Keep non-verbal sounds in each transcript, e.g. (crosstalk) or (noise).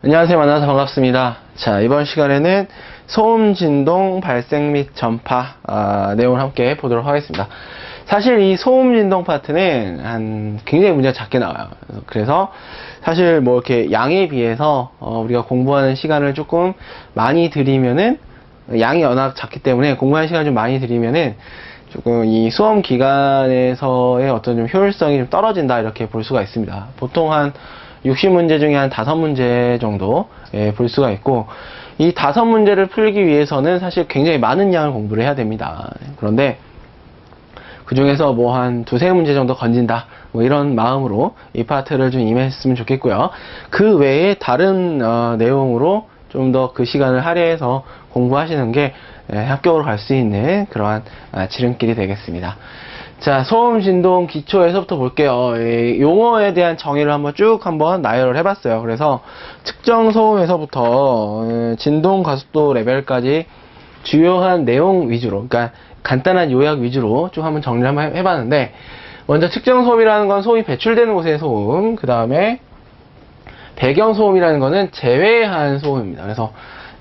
안녕하세요. 만나서 반갑습니다. 자, 이번 시간에는 소음, 진동, 발생 및 전파 아, 내용을 함께 보도록 하겠습니다. 사실 이 소음, 진동 파트는 한 굉장히 문제가 작게 나와요. 그래서- 사실 뭐 이렇게 양에 비해서 어, 우리가 공부하는 시간을 조금 많이 들이면은 양이 워낙 작기 때문에 공부하는 시간을 좀 많이 들이면은 조금 이 수험 기간에서의 어떤 좀 효율성이 좀 떨어진다 이렇게 볼 수가 있습니다. 보통 한 60문제 중에 한 5문제 정도 예, 볼 수가 있고 이 다섯 문제를 풀기 위해서는 사실 굉장히 많은 양을 공부를 해야 됩니다. 그런데 그 중에서 뭐 한 두세 문제 정도 건진다. 뭐 이런 마음으로 이 파트를 좀 임했으면 좋겠고요. 그 외에 다른 어, 내용으로 좀 더 그 시간을 할애해서 공부하시는 게 예, 합격으로 갈 수 있는 그러한 아, 지름길이 되겠습니다. 자, 소음 진동 기초에서부터 볼게요. 이 용어에 대한 정의를 한번 쭉 한번 나열을 해봤어요. 그래서 측정 소음에서부터 어, 진동 가속도 레벨까지 주요한 내용 위주로, 그러니까 간단한 요약 위주로 쭉 한번 정리를 한번 해- 해봤는데, 먼저 측정 소음이라는 건 소음이 배출되는 곳의 소음, 그 다음에 배경 소음이라는 거는 제외한 소음입니다. 그래서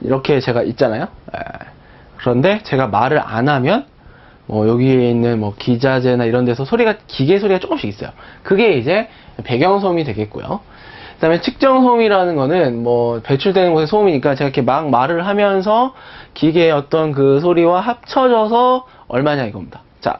이렇게 제가 있잖아요. 에, 그런데 제가 말을 안 하면 뭐 여기에 있는 뭐 기자재나 이런 데서 소리가 기계 소리가 조금씩 있어요. 그게 이제 배경 소음이 되겠고요. 그다음에 측정 소음이라는 거는 뭐 배출되는 곳의 소음이니까 제가 이렇게 막 말을 하면서 기계의 어떤 그 소리와 합쳐져서 얼마냐 이겁니다. 자,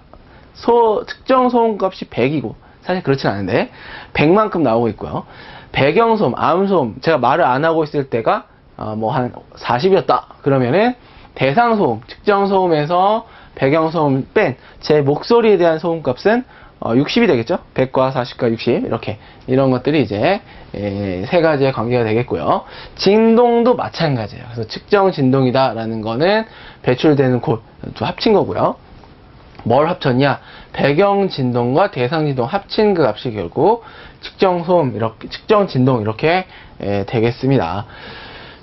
소 측정 소음 값이 100이고 사실 그렇진 않은데 100만큼 나오고 있고요. 배경 소음, 암 소음 제가 말을 안 하고 있을 때가 어, 뭐한 40이었다. 그러면은 대상 소음, 측정 소음에서 배경 소음 뺀 제 목소리에 대한 소음 값은 어, 60이 되겠죠? 100과 40과 60 이렇게 이런 것들이 이제 에, 세 가지의 관계가 되겠고요. 진동도 마찬가지예요. 그래서 측정 진동이다라는 거는 배출되는 곳두 합친 거고요. 뭘 합쳤냐? 배경 진동과 대상 진동 합친 그 값이 결국 측정 소음 이렇게 측정 진동 이렇게 에, 되겠습니다.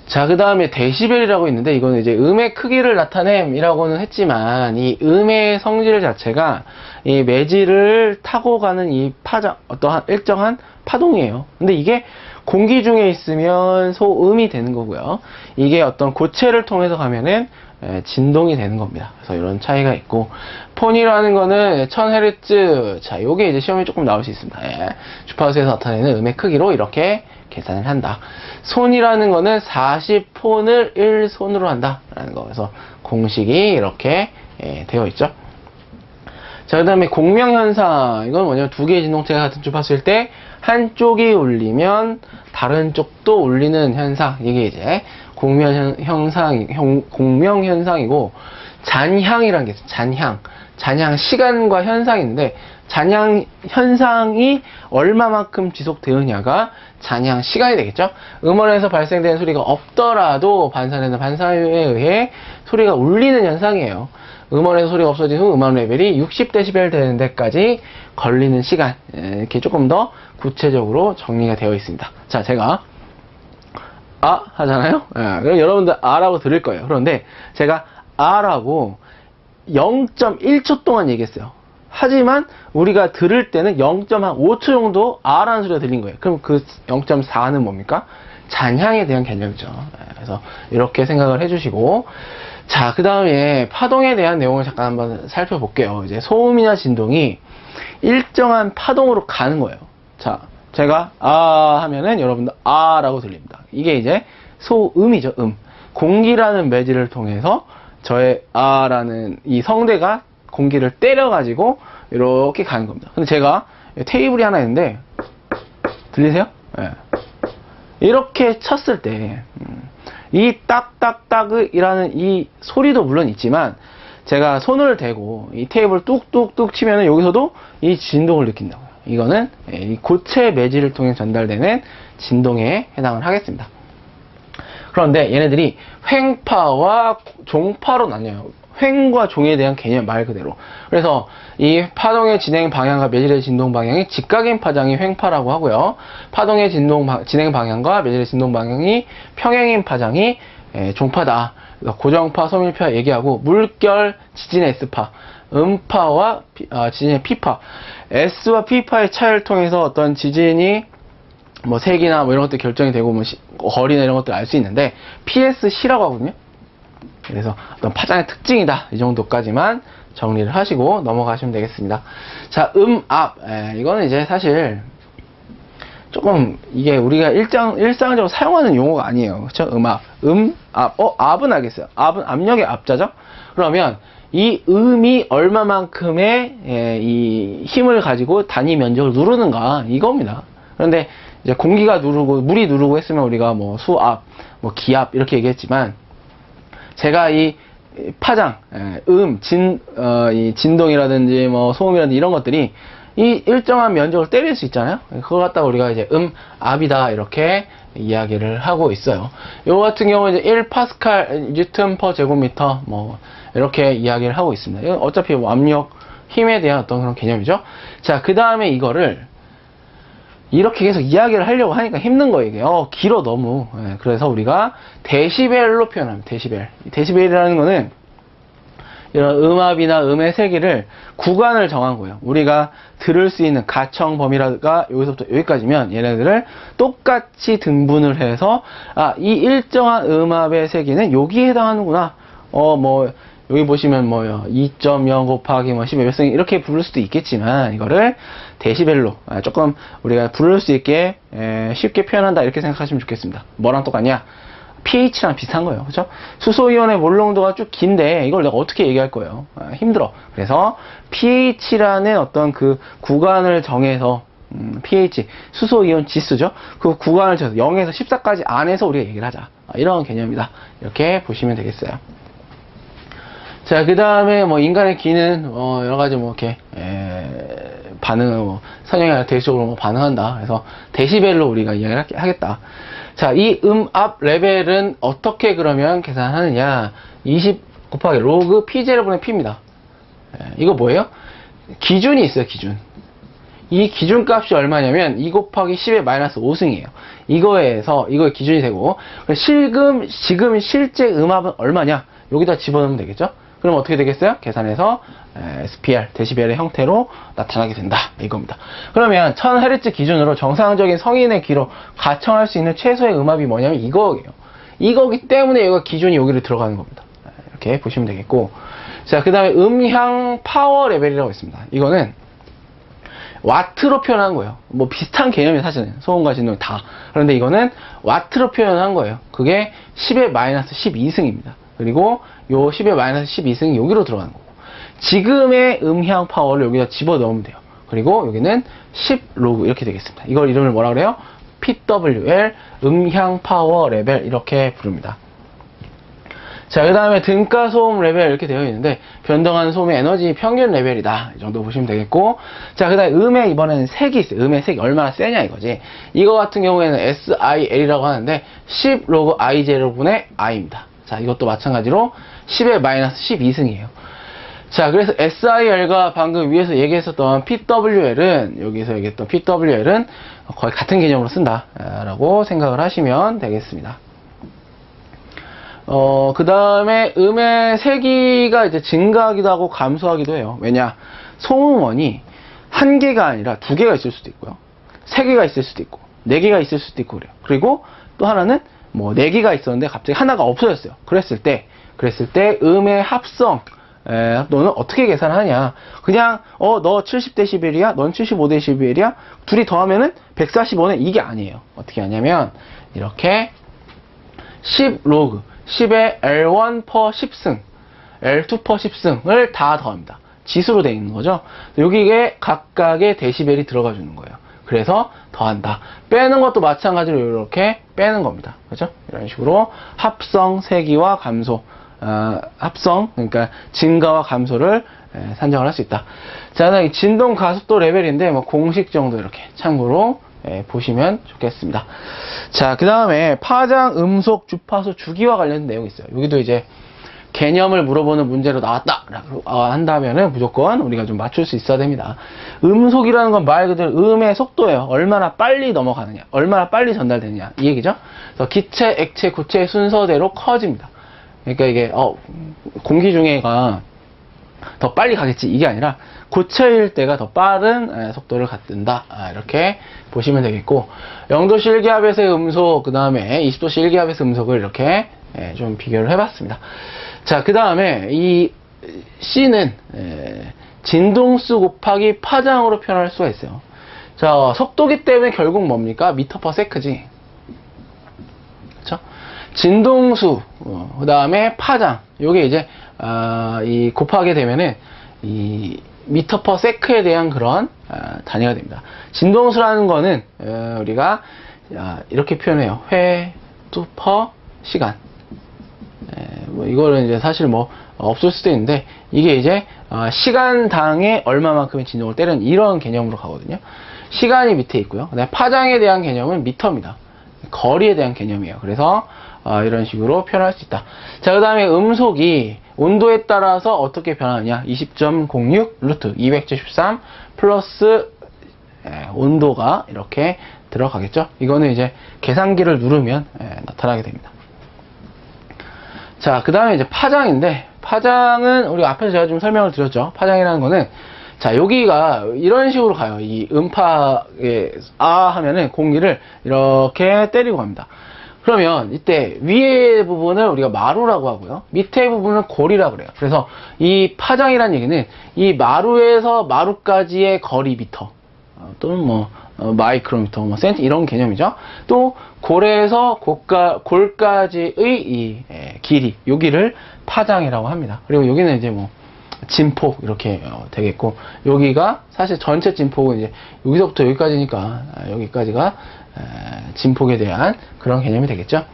자, 그 다음에 데시벨이라고 있는데, 이거는 이제 음의 크기를 나타냄이라고는 했지만, 이 음의 성질 자체가 이 매질을 타고 가는 이 파장, 어떠한 일정한 파동이에요. 근데 이게 공기 중에 있으면 소음이 되는 거고요. 이게 어떤 고체를 통해서 가면은 에, 진동이 되는 겁니다. 그래서 이런 차이가 있고, 폰이라는 거는 1000Hz, 자, 요게 이제 시험에 조금 나올 수 있습니다. 예. 주파수에서 나타내는 음의 크기로 이렇게 계산을 한다. 손이라는 거는 40폰을 1손으로 한다. 라는 거. 그래서 공식이 이렇게 예, 되어 있죠. 자, 그 다음에 공명현상. 이건 뭐냐면 두 개의 진동체가 같은 주파수일 때 한쪽이 울리면 다른 쪽도 울리는 현상. 이게 이제 공명현상, 형- 공명현상이고 잔향이라는 게 있어요. 잔향. 잔향 시간과 현상인데 잔향 현상이 얼마만큼 지속되느냐가 잔향 시간이 되겠죠. 음원에서 발생되는 소리가 없더라도 반사되는 반사에 의해 소리가 울리는 현상이에요. 음원에서 소리가 없어진 후 음원 레벨이 60dB 되는 데까지 걸리는 시간 예, 이렇게 조금 더 구체적으로 정리가 되어 있습니다. 자, 제가 아 하잖아요. 예, 그럼 여러분들 아라고 들을 거예요. 그런데 제가 아라고 0.1초 동안 얘기했어요. 하지만 우리가 들을 때는 0.5초 정도 아라는 소리가 들린 거예요. 그럼 그 0.4는 뭡니까? 잔향에 대한 개념이죠. 예, 그래서 이렇게 생각을 해주시고 자, 그 다음에 파동에 대한 내용을 잠깐 한번 살펴볼게요. 이제 소음이나 진동이 일정한 파동으로 가는 거예요. 자, 제가 아 하면은 여러분들 아라고 들립니다. 이게 이제 소음이죠, 음. 공기라는 매질을 통해서 저의 아라는 이 성대가 공기를 때려가지고 이렇게 가는 겁니다. 근데 제가 테이블이 하나 있는데 들리세요? 예. 이렇게 쳤을 때, 음, 이 딱딱딱이라는 이 소리도 물론 있지만, 제가 손을 대고 이 테이블 뚝뚝뚝 치면은 여기서도 이 진동을 느낀다고요. 이거는 예, 이 고체 매질을 통해 전달되는 진동에 해당을 하겠습니다. 그런데 얘네들이 횡파와 종파로 나뉘어요. 횡과 종에 대한 개념 말 그대로. 그래서 이 파동의 진행 방향과 매질의 진동 방향이 직각인 파장이 횡파라고 하고요. 파동의 진동 방- 진행 방향과 매질의 진동 방향이 평행인 파장이 에, 종파다. 그래서 고정파, 소밀파 얘기하고 물결, 지진의 S파, 음파와 피- 아, 지진의 P파, S와 P파의 차이를 통해서 어떤 지진이 뭐 색이나 뭐 이런 것들 결정이 되고 뭐 시- 거리나 이런 것들 알 수 있는데 PSC라고 하거든요. 그래서 어떤 파장의 특징이다 이 정도까지만 정리를 하시고 넘어가시면 되겠습니다. 자, 음, 앞 에, 이거는 이제 사실 조금 이게 우리가 일장 일상적으로 사용하는 용어가 아니에요. 그렇죠? 음압, 음, 앞, 어, 앞은 알겠어요. 앞은 압력의 앞자죠. 그러면 이 음이 얼마만큼의 예, 이 힘을 가지고 단위 면적을 누르는가 이겁니다. 그런데 이제 공기가 누르고 물이 누르고 했으면 우리가 뭐 수압, 뭐 기압 이렇게 얘기했지만 제가 이 파장, 예, 음, 진, 어, 이 진동이라든지 뭐 소음이라든지 이런 것들이 이 일정한 면적을 때릴 수 있잖아요. 그걸 갖다가 우리가 이제 음, 압이다 이렇게 이야기를 하고 있어요. 요 같은 경우 이제 1 파스칼 뉴턴 퍼 제곱미터 뭐 이렇게 이야기를 하고 있습니다. 어차피 뭐 압력, 힘에 대한 어떤 그런 개념이죠. 자, 그 다음에 이거를 이렇게 계속 이야기를 하려고 하니까 힘든 거예요, 이게. 어, 길어, 너무. 예, 그래서 우리가 데시벨로 표현합니다, 데시벨. 이 데시벨이라는 거는 이런 음압이나 음의 세기를 구간을 정한 거예요. 우리가 들을 수 있는 가청 범위가 여기서부터 여기까지면 얘네들을 똑같이 등분을 해서 아, 이 일정한 음압의 세기는 여기에 해당하는구나. 어, 뭐 여기 보시면 뭐요. 2.0 곱하기 뭐 10의 몇승 이렇게 부를 수도 있겠지만 이거를 데시벨로 아, 조금 우리가 부를 수 있게 에, 쉽게 표현한다 이렇게 생각하시면 좋겠습니다. 뭐랑 똑같냐? pH랑 비슷한 거예요. 그죠? 수소이온의 몰롱도가 쭉 긴데 이걸 내가 어떻게 얘기할 거예요? 아, 힘들어. 그래서 pH라는 어떤 그 구간을 정해서 음, pH, 수소이온 지수죠? 그 구간을 정해서 0에서 14까지 안에서 우리가 얘기를 하자. 아, 이런 개념이다. 이렇게 보시면 되겠어요. 자, 그 다음에 뭐 인간의 귀는 어, 여러 가지 뭐 이렇게 에, 반응을 뭐 선형이 아니라 대시적으로 뭐 반응한다. 그래서 데시벨로 우리가 이야기를 하- 하겠다. 자, 이 음압 레벨은 어떻게 그러면 계산하느냐? 20 곱하기 로그 P0분의 P입니다. 에, 이거 뭐예요? 기준이 있어요, 기준. 이 기준 값이 얼마냐면 2 곱하기 10의 마이너스 5승이에요. 이거에서 이거의 기준이 되고 실금 지금 실제 음압은 얼마냐? 여기다 집어넣으면 되겠죠? 그럼 어떻게 되겠어요? 계산해서 에, SPR 데시벨의 형태로 나타나게 된다 이겁니다. 그러면 1000Hz 기준으로 정상적인 성인의 귀로 가청할 수 있는 최소의 음압이 뭐냐면 이거예요. 이거기 때문에 여기가 기준이 여기로 들어가는 겁니다. 에, 이렇게 보시면 되겠고 자 그 다음에 음향 파워 레벨이라고 있습니다. 이거는 와트로 표현한 거예요. 뭐 비슷한 개념이 사실은 소음과 진동 다. 그런데 이거는 와트로 표현한 거예요. 그게 10의 마이너스 12승입니다. 그리고 요 10의 마이너스 12승이 여기로 들어가는 거고. 지금의 음향 파워를 여기다 집어 넣으면 돼요. 그리고 여기는 10 로그 이렇게 되겠습니다. 이걸 이름을 뭐라 그래요? PWL 음향 파워 레벨 이렇게 부릅니다. 자, 그 다음에 등가 소음 레벨 이렇게 되어 있는데, 변동하는 소음의 에너지 평균 레벨이다. 이 정도 보시면 되겠고, 자, 그 다음에 음의 이번에는 색이 있어요. 음의 색이 얼마나 세냐 이거지. 이거 같은 경우에는 SIL이라고 하는데, 10 로그 I제로분의 I입니다. 자, 이것도 마찬가지로 10의 마이너스 12승이에요. 자, 그래서 SIL과 방금 위에서 얘기했었던 PWL은, 여기서 얘기했던 PWL은 거의 같은 개념으로 쓴다. 라고 생각을 하시면 되겠습니다. 어, 그 다음에 음의 세기가 이제 증가하기도 하고 감소하기도 해요. 왜냐? 소음원이 한 개가 아니라 두 개가 있을 수도 있고요. 세 개가 있을 수도 있고, 네 개가 있을 수도 있고 그래요. 그리고 또 하나는 뭐네 개가 있었는데 갑자기 하나가 없어졌어요. 그랬을 때, 그랬을 때 음의 합성, 에, 너는 어떻게 계산하냐? 그냥 어 너 70dB이야, 넌 75dB이야. 둘이 더하면은 145는 이게 아니에요. 어떻게 하냐면 이렇게 10 로그 10의 L1 per 10승, L2 per 10승을 다 더합니다. 지수로 되어 있는 거죠. 여기에 각각의 데시벨이 들어가 주는 거예요. 그래서 더한다. 빼는 것도 마찬가지로 이렇게 빼는 겁니다. 그렇죠? 이런 식으로 합성, 세기와 감소, 어, 합성, 그러니까 증가와 감소를 에, 산정을 할 수 있다. 자, 그다음에 진동 가속도 레벨인데 뭐 공식 정도 이렇게 참고로 예, 보시면 좋겠습니다. 자, 그 다음에 파장, 음속, 주파수, 주기와 관련된 내용이 있어요. 여기도 이제 개념을 물어보는 문제로 나왔다라고 한다면은 무조건 우리가 좀 맞출 수 있어야 됩니다. 음속이라는 건 말 그대로 음의 속도예요. 얼마나 빨리 넘어가느냐, 얼마나 빨리 전달되느냐 이 얘기죠. 그래서 기체, 액체, 고체의 순서대로 커집니다. 그러니까 이게 어, 공기 중에가 더더 빨리 가겠지 이게 아니라 고체일 때가 더 빠른 에, 속도를 갖는다 아, 이렇게 보시면 되겠고 0도씨 일기압에서의 음속 그 다음에 20도씨 일기압에서의 음속을 이렇게 에, 좀 비교를 해봤습니다 자 그 다음에 이 C는 에, 진동수 곱하기 파장으로 표현할 수가 있어요 자 속도기 때문에 결국 뭡니까 미터 퍼 세크지 그렇죠? 진동수, 그 다음에 파장, 요게 이제, 아, 이 곱하게 되면은, 이, 미터 퍼 세크에 대한 그런, 아, 단위가 됩니다. 진동수라는 거는, 어, 우리가, 아, 이렇게 표현해요. 회, 또, 퍼, 시간. 에, 뭐, 이거는 이제 사실 뭐, 없을 수도 있는데, 이게 이제, 아, 시간당에 얼마만큼의 진동을 때리는 이런 개념으로 가거든요. 시간이 밑에 있고요. 그다음에 파장에 대한 개념은 미터입니다. 거리에 대한 개념이에요. 그래서 어, 이런 식으로 표현할 수 있다. 자, 그 다음에 음속이 온도에 따라서 어떻게 변하느냐. 20.06 루트 273 플러스 예, 온도가 이렇게 들어가겠죠. 이거는 이제 계산기를 누르면 예, 나타나게 됩니다. 자, 그 다음에 이제 파장인데, 파장은 우리 앞에서 제가 좀 설명을 드렸죠. 파장이라는 거는, 자, 여기가 이런 식으로 가요. 이 음파에, 아 하면은 공기를 이렇게 때리고 갑니다. 그러면 이때 위에 부분을 우리가 마루라고 하고요. 밑에 부분은 골이라고 그래요. 그래서 이 파장이라는 얘기는 이 마루에서 마루까지의 거리 미터, 어, 또는 뭐 어, 마이크로미터, 뭐 센티 이런 개념이죠. 또 골에서 골까, 골까지의 이 에, 길이, 여기를 파장이라고 합니다. 그리고 여기는 이제 뭐 진폭 이렇게 어, 되겠고 여기가 사실 전체 진폭은 이제 여기서부터 여기까지니까 아, 여기까지가 에, 진폭에 대한 그런 개념이 되겠죠.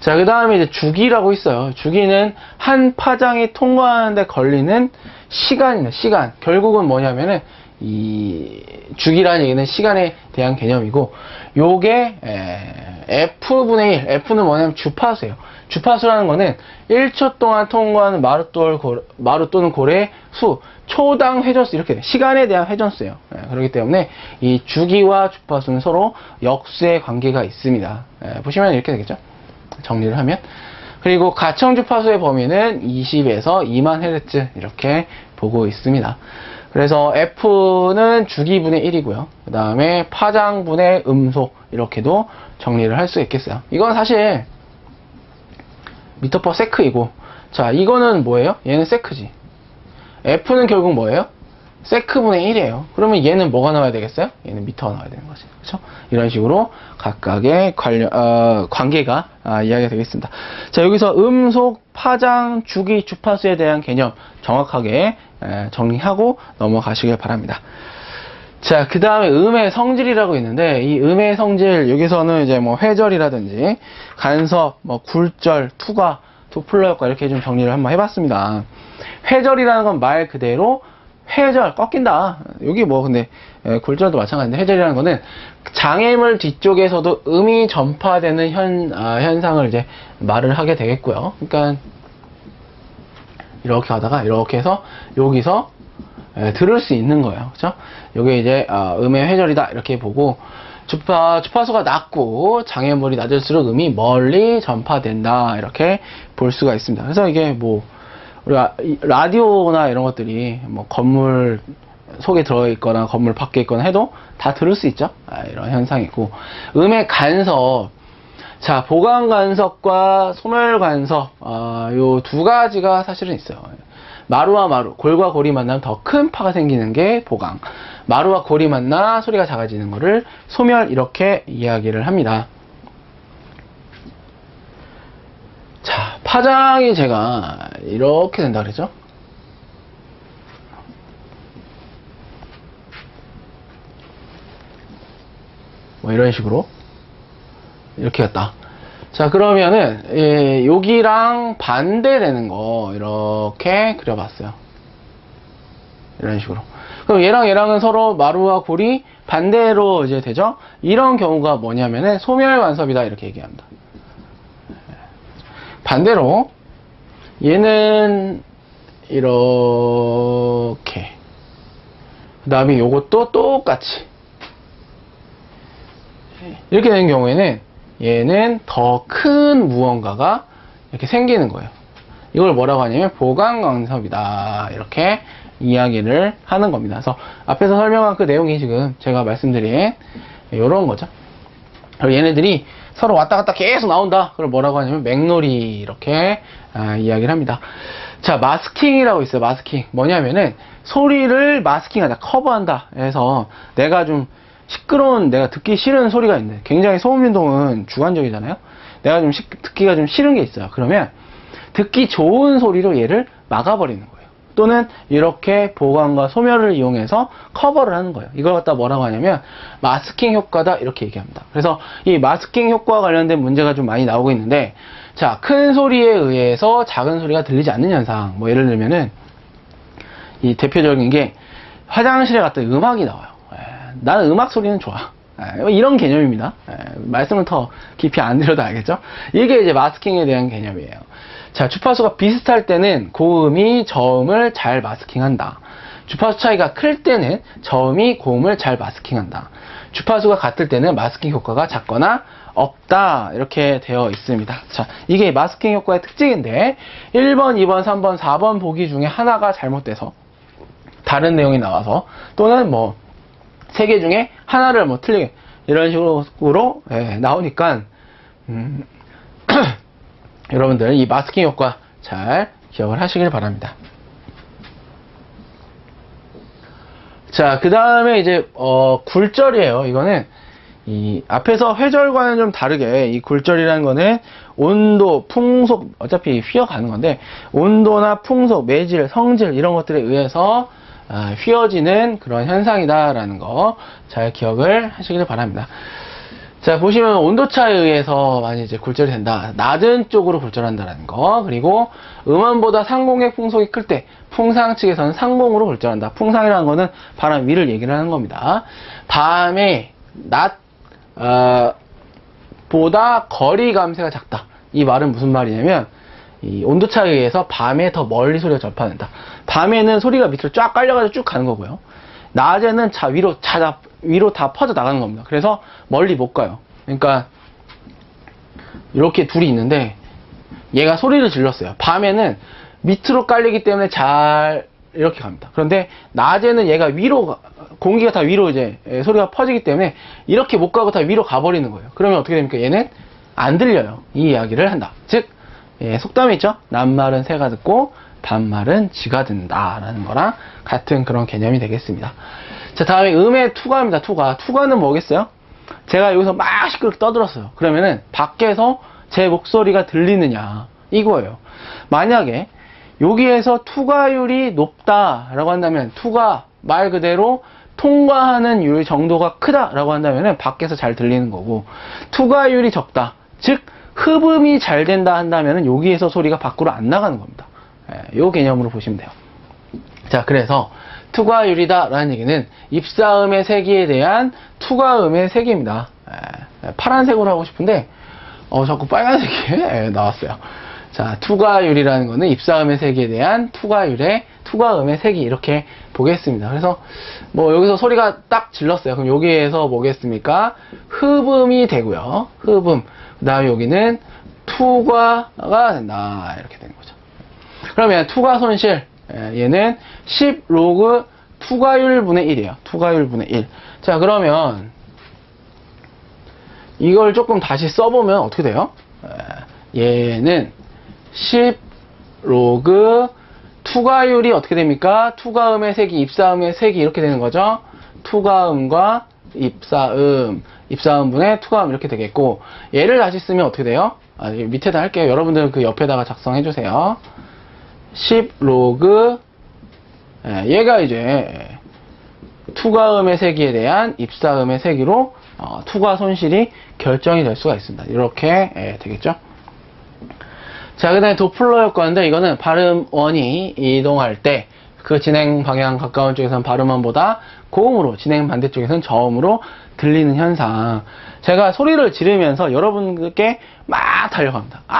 자, 그 다음에 이제 주기라고 있어요. 주기는 한 파장이 통과하는데 걸리는 시간입니다. 시간. 결국은 뭐냐면은, 이, 주기라는 얘기는 시간에 대한 개념이고, 요게, 에, F분의 1. F는 뭐냐면 주파수예요. 주파수라는 거는 1초 동안 통과하는 마루, 마루 또는 골의 수, 초당 회전수 이렇게 돼. 시간에 대한 회전수예요. 예, 그렇기 때문에 이 주기와 주파수는 서로 역수의 관계가 있습니다. 예, 보시면 이렇게 되겠죠. 정리를 하면 그리고 가청 주파수의 범위는 20에서 2만 헤르츠 이렇게 보고 있습니다. 그래서 F는 주기분의 1이고요. 그 다음에 파장분의 음속 이렇게도 정리를 할 수 있겠어요. 이건 사실 미터 퍼 세크이고 자 이거는 뭐예요? 얘는 세크지. F는 결국 뭐예요? 세크분의 1이에요. 그러면 얘는 뭐가 나와야 되겠어요? 얘는 미터가 나와야 되는 거죠. 그렇죠? 이런 식으로 각각의 관련, 어, 관계가 아, 이야기가 되겠습니다. 자, 여기서 음속, 파장, 주기, 주파수에 대한 개념 정확하게 에, 정리하고 넘어가시길 바랍니다. 자, 그 다음에 음의 성질이라고 있는데, 이 음의 성질, 여기서는 이제 뭐 회절이라든지, 간섭, 뭐 굴절, 투과, 도플러 효과 이렇게 좀 정리를 한번 해봤습니다. 회절이라는 건 말 그대로 회절, 꺾인다. 여기 뭐 근데 에, 굴절도 마찬가지인데 회절이라는 거는 장애물 뒤쪽에서도 음이 전파되는 현, 아, 현상을 이제 말을 하게 되겠고요. 그러니까 이렇게 하다가 이렇게 해서 여기서 에, 들을 수 있는 거예요. 그죠? 요게 이제 아, 음의 회절이다 이렇게 보고 주파, 주파수가 낮고 장애물이 낮을수록 음이 멀리 전파된다 이렇게 볼 수가 있습니다. 그래서 이게 뭐 우리가 이 라디오나 이런 것들이 뭐 건물 속에 들어있거나 건물 밖에 있거나 해도 다 들을 수 있죠. 아, 이런 현상이 있고 음의 간섭 자 보강 간섭과 소멸 간섭 아, 요두 가지가 사실은 있어요. 마루와 마루, 골과 골이 만나면 더 큰 파가 생기는 게 보강. 마루와 골이 만나 소리가 작아지는 거를 소멸 이렇게 이야기를 합니다. 자, 파장이 제가 이렇게 된다 그랬죠? 뭐 이런 식으로 이렇게 갔다. 자 그러면은 예, 여기랑 반대되는 거 이렇게 그려봤어요. 이런 식으로. 그럼 얘랑 얘랑은 서로 마루와 골이 반대로 이제 되죠? 이런 경우가 뭐냐면은 소멸 간섭이다 이렇게 얘기합니다. 반대로 얘는 이렇게 그 다음에 요것도 똑같이 이렇게 되는 경우에는 얘는 더 큰 무언가가 이렇게 생기는 거예요. 이걸 뭐라고 하냐면 보강강섭이다. 이렇게 이야기를 하는 겁니다. 그래서 앞에서 설명한 그 내용이 지금 제가 말씀드린 이런 거죠. 그리고 얘네들이 서로 왔다 갔다 계속 나온다. 그걸 뭐라고 하냐면 맥놀이 이렇게 아, 이야기를 합니다. 자, 마스킹이라고 있어요. 마스킹. 뭐냐면은 소리를 마스킹하다, 커버한다. 해서 내가 좀 시끄러운, 내가 듣기 싫은 소리가 있는데 굉장히 소음 운동은 주관적이잖아요. 내가 좀 시- 듣기가 좀 싫은 게 있어요. 그러면 듣기 좋은 소리로 얘를 막아버리는 거예요. 또는 이렇게 보강과 소멸을 이용해서 커버를 하는 거예요. 이걸 갖다 뭐라고 하냐면 마스킹 효과다 이렇게 얘기합니다. 그래서 이 마스킹 효과와 관련된 문제가 좀 많이 나오고 있는데 자, 큰 소리에 의해서 작은 소리가 들리지 않는 현상. 뭐 예를 들면은 이 대표적인 게 화장실에 갔다 음악이 나와요. 에, 나는 음악 소리는 좋아. 에, 뭐 이런 개념입니다. 에, 말씀을 더 깊이 안 드려도 알겠죠? 이게 이제 마스킹에 대한 개념이에요. 자, 주파수가 비슷할 때는 고음이 저음을 잘 마스킹한다. 주파수 차이가 클 때는 저음이 고음을 잘 마스킹한다. 주파수가 같을 때는 마스킹 효과가 작거나 없다. 이렇게 되어 있습니다. 자, 이게 마스킹 효과의 특징인데 1번, 2번, 3번, 4번 보기 중에 하나가 잘못돼서 다른 내용이 나와서 또는 뭐 세 개 중에 하나를 뭐 틀리게 이런 식으로 예, 나오니까 음, (clears throat) 여러분들 이 마스킹 효과 잘 기억을 하시길 바랍니다. 자, 그 다음에 이제, 어, 굴절이에요. 이거는, 이, 앞에서 회절과는 좀 다르게, 이 굴절이라는 거는 온도, 풍속, 어차피 휘어가는 건데, 온도나 풍속, 매질, 성질, 이런 것들에 의해서, 아, 휘어지는 그런 현상이다라는 거 잘 기억을 하시길 바랍니다. 자, 보시면 온도차에 의해서 많이 이제 굴절이 된다. 낮은 쪽으로 굴절한다라는 거. 그리고 음원보다 상공의 풍속이 클 때 풍상 측에서는 상공으로 굴절한다. 풍상이라는 거는 바람 위를 얘기를 하는 겁니다. 밤에 낮, 어, 보다 거리 감쇄가 작다. 이 말은 무슨 말이냐면 이 온도차에 의해서 밤에 더 멀리 소리가 전파된다. 밤에는 소리가 밑으로 쫙 깔려가지고 쭉 가는 거고요. 낮에는 자 위로 자 위로 다 퍼져 나가는 겁니다. 그래서 멀리 못 가요. 그러니까 이렇게 둘이 있는데 얘가 소리를 질렀어요. 밤에는 밑으로 깔리기 때문에 잘 이렇게 갑니다. 그런데 낮에는 얘가 위로 가- 공기가 다 위로 이제 예, 소리가 퍼지기 때문에 이렇게 못 가고 다 위로 가버리는 거예요. 그러면 어떻게 됩니까? 얘는 안 들려요. 이 이야기를 한다. 즉 예, 속담이 있죠. 남말은 새가 듣고 반말은 쥐가 듣는다라는 거랑 같은 그런 개념이 되겠습니다. 자 다음에 음의 투과입니다. 투과. 투과는 뭐겠어요? 제가 여기서 막 시끄럽게 떠들었어요. 그러면은 밖에서 제 목소리가 들리느냐 이거예요. 만약에 여기에서 투과율이 높다라고 한다면 투과 말 그대로 통과하는 율 정도가 크다라고 한다면은 밖에서 잘 들리는 거고 투과율이 적다. 즉 흡음이 잘 된다 한다면은 여기에서 소리가 밖으로 안 나가는 겁니다. 예, 요 개념으로 보시면 돼요. 자, 그래서 투과율이다 라는 얘기는 입사음의 세기에 대한 투과음의 세기입니다. 예, 파란색으로 하고 싶은데 어 자꾸 빨간색이 (laughs) 예, 나왔어요. 자, 투과율이라는 거는 입사음의 세기에 대한 투과율의 투과음의 세기 이렇게 보겠습니다. 그래서 뭐 여기서 소리가 딱 질렀어요. 그럼 여기에서 뭐겠습니까? 흡음이 되고요. 흡음. 그다음에 여기는 투과가 된다. 이렇게 되는 거죠. 그러면 투과 손실 예, 얘는 10 로그 투과율 분의 1이에요. 투과율 분의 1. 자 그러면 이걸 조금 다시 써보면 어떻게 돼요? 예, 얘는 10 로그 투과율이 어떻게 됩니까? 투과음의 색이 입사음의 색이 이렇게 되는 거죠. 투과음과 입사음, 입사음분의 투과음 이렇게 되겠고 얘를 다시 쓰면 어떻게 돼요? 아, 밑에다 할게요. 여러분들은 그 옆에다가 작성해 주세요. 10 로그 예, 얘가 이제 투과음의 세기에 대한 입사음의 세기로 어, 투과 손실이 결정이 될 수가 있습니다. 이렇게 예, 되겠죠? 자, 그 다음에 도플러 효과인데 이거는 발음원이 이동할 때 그 진행 방향 가까운 쪽에서는 발음원보다 고음으로 진행 반대쪽에서는 저음으로 들리는 현상. 제가 소리를 지르면서 여러분께 막 달려갑니다. 아!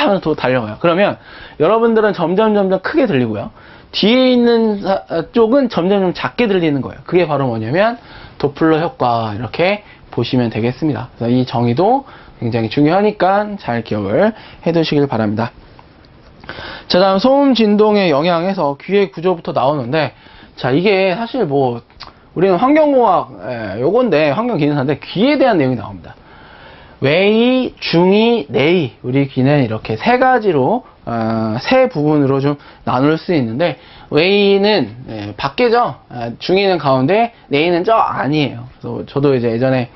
하면 또 달려가요. 그러면 여러분들은 점점 점점 크게 들리고요. 뒤에 있는 사- 쪽은 점점 좀 작게 들리는 거예요. 그게 바로 뭐냐면 도플러 효과 이렇게 보시면 되겠습니다. 그래서 이 정의도 굉장히 중요하니까 잘 기억을 해 두시길 바랍니다. 자, 다음 소음 진동의 영향에서 귀의 구조부터 나오는데, 자, 이게 사실 뭐, 우리는 환경공학, 예, 요건데, 환경기능사인데, 귀에 대한 내용이 나옵니다. 외이, 중이, 내이. 우리 귀는 이렇게 세 가지로, 어, 세 부분으로 좀 나눌 수 있는데, 외이는, 예, 밖에죠. 아, 중이는 가운데, 내이는 저 안이에요. 그래서 저도 이제 예전에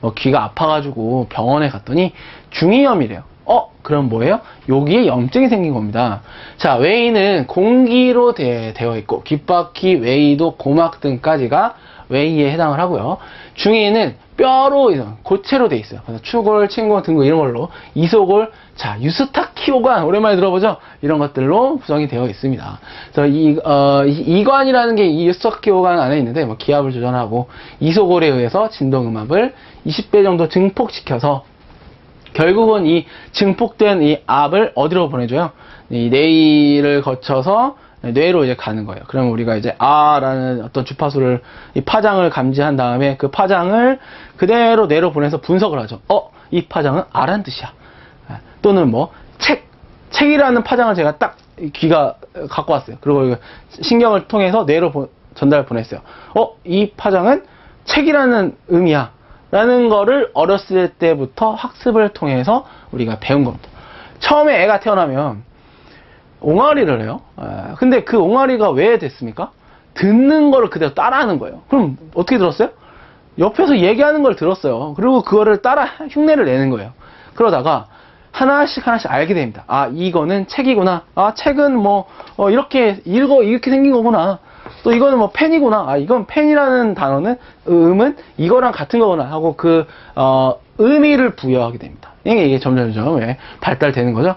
뭐 귀가 아파가지고 병원에 갔더니 중이염이래요. 어? 그럼 뭐예요? 여기에 염증이 생긴 겁니다. 자, 외이는 공기로 되, 어 있고, 귓바퀴, 외이도, 고막 등까지가 외이에 해당을 하고요. 중이는 뼈로, 고체로 돼 있어요. 그래서 추골, 친골, 등골 이런 걸로 이소골, 자, 유스타키오관 오랜만에 들어보죠? 이런 것들로 구성이 되어 있습니다. 그래서 이, 어, 이- 이관이라는 게 이 유스타키오관 안에 있는데, 뭐 기압을 조절하고 이소골에 의해서 진동음압을 20배 정도 증폭시켜서 결국은 이 증폭된 이 압을 어디로 보내줘요? 이 뇌를 거쳐서 뇌로 이제 가는 거예요. 그러면 우리가 이제 아라는 어떤 주파수를 이 파장을 감지한 다음에 그 파장을 그대로 뇌로 보내서 분석을 하죠. 어, 이 파장은 아란 뜻이야. 아, 또는 뭐 책, 책이라는 파장을 제가 딱 귀가 갖고 왔어요. 그리고 신경을 통해서 뇌로 보- 전달 보냈어요. 어, 이 파장은 책이라는 의미야. 라는 거를 어렸을 때부터 학습을 통해서 우리가 배운 겁니다. 처음에 애가 태어나면 옹알이를 해요. 에, 근데 그 옹알이가 왜 됐습니까? 듣는 거를 그대로 따라하는 거예요. 그럼 어떻게 들었어요? 옆에서 얘기하는 걸 들었어요. 그리고 그거를 따라 흉내를 내는 거예요. 그러다가 하나씩 하나씩 알게 됩니다. 아, 이거는 책이구나. 아, 책은 뭐, 어, 이렇게, 읽어, 이렇게 생긴 거구나. 또 이거는 뭐 펜이구나. 아, 이건 펜이라는 단어는, 음은 이거랑 같은 거구나. 하고 그, 어, 의미를 부여하게 됩니다. 이게, 이게 점점 점점 예, 발달되는 거죠.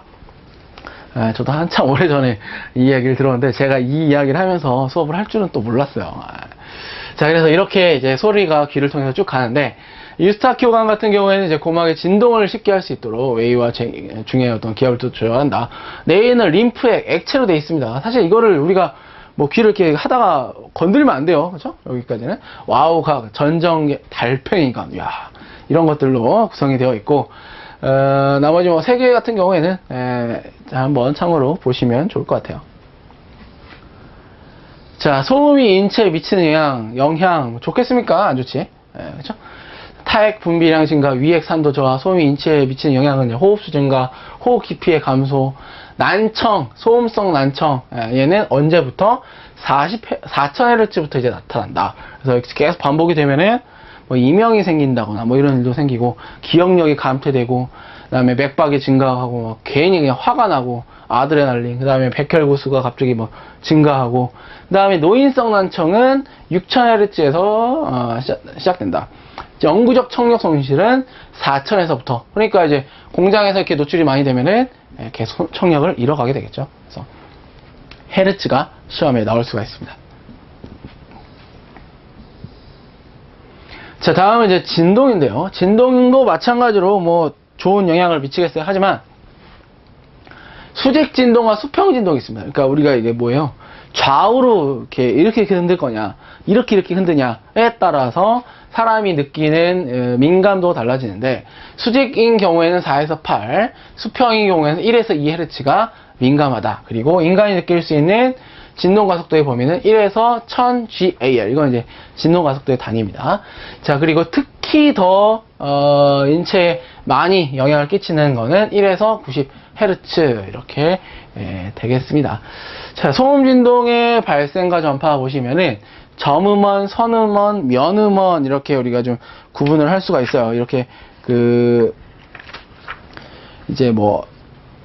아, 저도 한참 (laughs) 오래 전에 이 이야기를 들었는데 제가 이 이야기를 하면서 수업을 할 줄은 또 몰랐어요. 아. 자, 그래서 이렇게 이제 소리가 귀를 통해서 쭉 가는데 유스타키오관 같은 경우에는 이제 고막의 진동을 쉽게 할 수 있도록 웨이와 제- 중의 어떤 기압을 또 조절한다. 뇌에는 림프액, 액체로 되어 있습니다. 사실 이거를 우리가 뭐 귀를 이렇게 하다가 건드리면 안 돼요. 그죠? 여기까지는. 와우가 전정 달팽이관. 야 이런 것들로 구성이 되어 있고, 어, 나머지 뭐 세 개 같은 경우에는, 에, 자, 한번 참고로 보시면 좋을 것 같아요. 자, 소음이 인체에 미치는 영향, 영향, 뭐 좋겠습니까? 안 좋지? 예, 그죠? 타액 분비량 증가, 위액 산도 저하, 소음이 인체에 미치는 영향은 호흡수 증가, 호흡 깊이의 감소, 난청, 소음성 난청, 예, 얘는 언제부터? 40, 4000Hz부터 이제 나타난다. 그래서 계속 반복이 되면은, 뭐 이명이 생긴다거나 뭐 이런 일도 생기고, 기억력이 감퇴되고, 그 다음에 맥박이 증가하고, 뭐 괜히 그냥 화가 나고, 아드레날린, 그 다음에 백혈구수가 갑자기 뭐 증가하고, 그 다음에 노인성 난청은 6000Hz에서 어, 시작, 된다 영구적 청력 손실은 4000에서부터. 그러니까 이제 공장에서 이렇게 노출이 많이 되면은 이렇게 소- 청력을 잃어가게 되겠죠. 그래서 헤르츠가 시험에 나올 수가 있습니다. 자, 다음은 이제 진동인데요. 진동도 마찬가지로 뭐 좋은 영향을 미치겠어요. 하지만 수직 진동과 수평 진동이 있습니다. 그러니까 우리가 이게 뭐예요? 좌우로 이렇게 이렇게 흔들 거냐, 이렇게 이렇게 흔드냐에 따라서 사람이 느끼는 어, 민감도가 달라지는데 수직인 경우에는 4에서 8, 수평인 경우에는 1에서 2Hz가 민감하다. 그리고 인간이 느낄 수 있는 진동 가속도의 범위는 1에서 1000 GAR. 이건 이제 진동 가속도의 단위입니다. 자, 그리고 특히 더, 어, 인체에 많이 영향을 끼치는 거는 1에서 90 헤르츠. 이렇게, 예, 되겠습니다. 자, 소음 진동의 발생과 전파 보시면은 점음원, 선음원, 면음원 이렇게 우리가 좀 구분을 할 수가 있어요. 이렇게 그 이제 뭐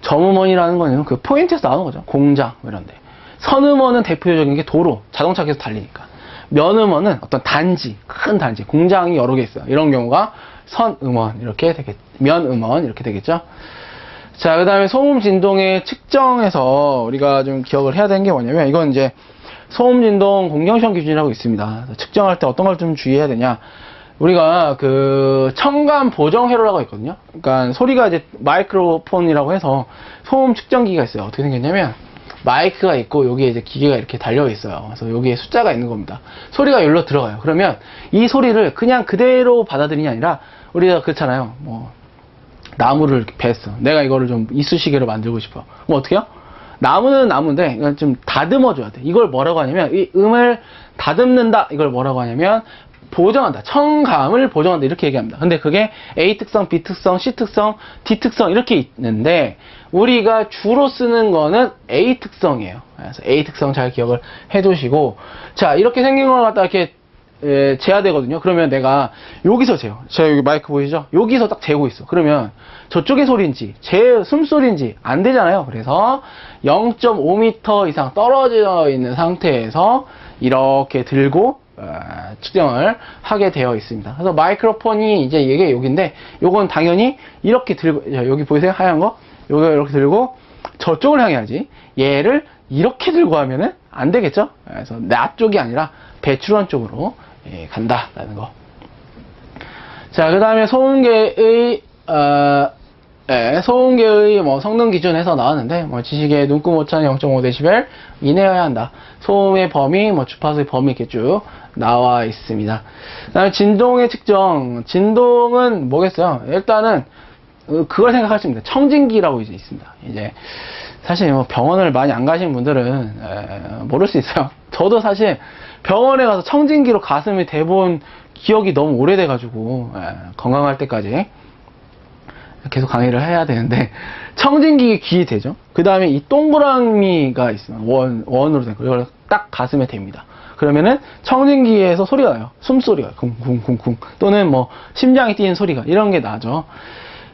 점음원이라는 거는 그 포인트에서 나오는 거죠. 공장 뭐 이런데. 선음원은 대표적인 게 도로, 자동차 계속 달리니까. 면음원은 어떤 단지, 큰 단지, 공장이 여러 개 있어요. 이런 경우가 선음원 이렇게 되겠, 면음원 이렇게 되겠죠. 자, 그 다음에 소음 진동의 측정에서 우리가 좀 기억을 해야 되는 게 뭐냐면, 이건 이제 소음 진동 공정시험 기준이라고 있습니다. 측정할 때 어떤 걸 좀 주의해야 되냐. 우리가 그 청감 보정 회로라고 있거든요. 그러니까 소리가 이제 마이크로폰이라고 해서 소음 측정기가 있어요. 어떻게 생겼냐면 마이크가 있고 여기에 이제 기계가 이렇게 달려 있어요. 그래서 여기에 숫자가 있는 겁니다. 소리가 여기로 들어가요. 그러면 이 소리를 그냥 그대로 받아들이는 게 아니라 우리가 그렇잖아요. 뭐 나무를 베었어. 내가 이거를 좀 이쑤시개로 만들고 싶어. 그럼 어떻게 해요? 나무는 나무인데 이건 좀 다듬어 줘야 돼. 이걸 뭐라고 하냐면 이 음을 다듬는다. 이걸 뭐라고 하냐면 보정한다. 청감을 보정한다. 이렇게 얘기합니다. 근데 그게 A 특성, B 특성, C 특성, D 특성 이렇게 있는데 우리가 주로 쓰는 거는 A 특성이에요. 그래서 A 특성 잘 기억을 해 두시고 자 이렇게 생긴 걸 갖다 이렇게 에, 재야 되거든요. 그러면 내가 여기서 재요. 제가 여기 마이크 보이죠? 여기서 딱 재고 있어. 그러면 저쪽의 소리인지 제 숨소리인지 안 되잖아요. 그래서 0.5m 이상 떨어져 있는 상태에서 이렇게 들고 어, 측정을 하게 되어 있습니다. 그래서 마이크로폰이 이제 이게 여기인데 요건 당연히 이렇게 들고 자, 여기 보이세요? 하얀 거? 요거 이렇게 들고 저쪽을 향해야지. 얘를 이렇게 들고 하면은 안 되겠죠? 그래서 나 쪽이 아니라 배출원 쪽으로 예, 간다라는 거. 자, 그 다음에 소음계의, 어, 예, 소음계의 뭐 성능 기준에서 나왔는데, 뭐 지식의 눈금 오차는 0.5dB 이내여야 한다. 소음의 범위, 뭐 주파수의 범위 이렇게 쭉 나와 있습니다. 그 다음에 진동의 측정. 진동은 뭐겠어요? 일단은, 어, 그걸 생각하시면 돼요. 청진기라고 이제 있습니다. 이제, 사실 뭐 병원을 많이 안 가신 분들은 에, 모를 수 있어요. 저도 사실 병원에 가서 청진기로 가슴이 대본 기억이 너무 오래돼가지고 에, 건강할 때까지 계속 강의를 해야 되는데 (laughs) 청진기 귀 되죠. 그 다음에 이 동그라미가 있으면 원 원으로 된 거. 이걸 딱 가슴에 댑니다. 그러면은 청진기에서 소리가 나요. 숨소리가 쿵쿵쿵쿵 또는 뭐 심장이 뛰는 소리가 이런 게 나죠.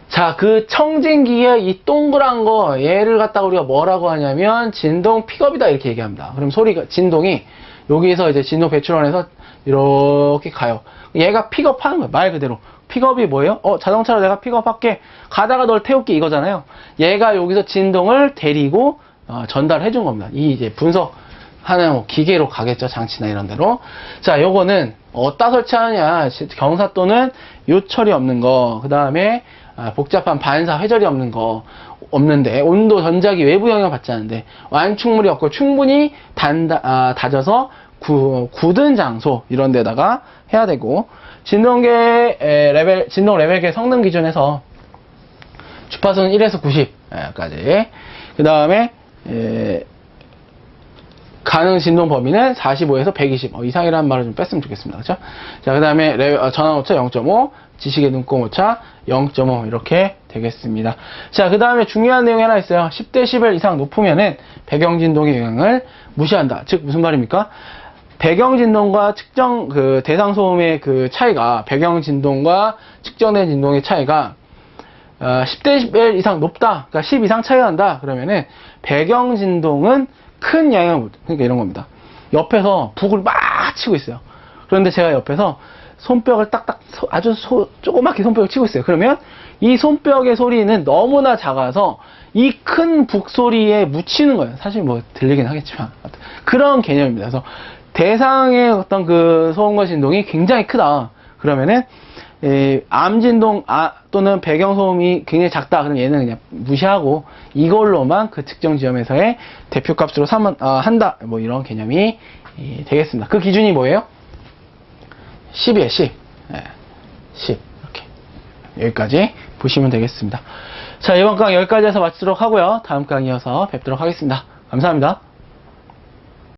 자, 그 청진기의 이 동그란 거, 얘를 갖다가 우리가 뭐라고 하냐면, 진동 픽업이다, 이렇게 얘기합니다. 그럼 소리가, 진동이, 여기서 이제 진동 배출원에서 이렇게 가요. 얘가 픽업하는 거예요, 말 그대로. 픽업이 뭐예요? 어, 자동차로 내가 픽업할게. 가다가 널 태울게, 이거잖아요. 얘가 여기서 진동을 데리고, 어, 전달해 준 겁니다. 이 이제 분석 하는 뭐 기계로 가겠죠, 장치나 이런 데로. 자, 요거는, 어디다 설치하느냐, 경사 또는 요철이 없는 거, 그 다음에, 아, 복잡한 반사 회절이 없는 거 없는데 온도 전자기 외부 영향 받지 않는데 완충물이 없고 충분히 단다, 아, 다져서 구, 굳은 장소 이런 데다가 해야 되고 진동계 에, 레벨 진동 레벨계 성능 기준에서 주파수는 1에서 90까지 그 다음에 가능 진동 범위는 45에서 120 어, 이상이라는 말을 좀 뺐으면 좋겠습니다. 그렇죠? 자, 그 다음에 레- 어, 전원 오차 0.5, 지식의 눈금 오차 0.5 이렇게 되겠습니다. 자, 그 다음에 중요한 내용이 하나 있어요. 10dB 이상 높으면은 배경 진동의 영향을 무시한다. 즉 무슨 말입니까? 배경 진동과 측정 그 대상 소음의 그 차이가 배경 진동과 측정된 진동의 차이가 어, 10dB 이상 높다. 그러니까 10 이상 차이가 난다. 그러면은 배경 진동은 큰 영향을 못, 그러니까 이런 겁니다. 옆에서 북을 막 치고 있어요. 그런데 제가 옆에서 손뼉을 딱딱 소- 아주 소- 조그맣게 손뼉을 치고 있어요. 그러면 이 손뼉의 소리는 너무나 작아서 이 큰 북소리에 묻히는 거예요. 사실 뭐 들리긴 하겠지만 그런 개념입니다. 그래서 대상의 어떤 그 소음과 진동이 굉장히 크다. 그러면은 에, 암 진동 아, 또는 배경 소음이 굉장히 작다. 그럼 얘는 그냥 무시하고 이걸로만 그 특정 지점에서의 대표 값으로 삼, 아, 한다. 뭐 이런 개념이 이, 되겠습니다. 그 기준이 뭐예요? 10이에요, 10. 예, 10. 이렇게. 여기까지 보시면 되겠습니다. 자, 이번 강의 여기까지 해서 마치도록 하고요. 다음 강의 이어서 뵙도록 하겠습니다. 감사합니다.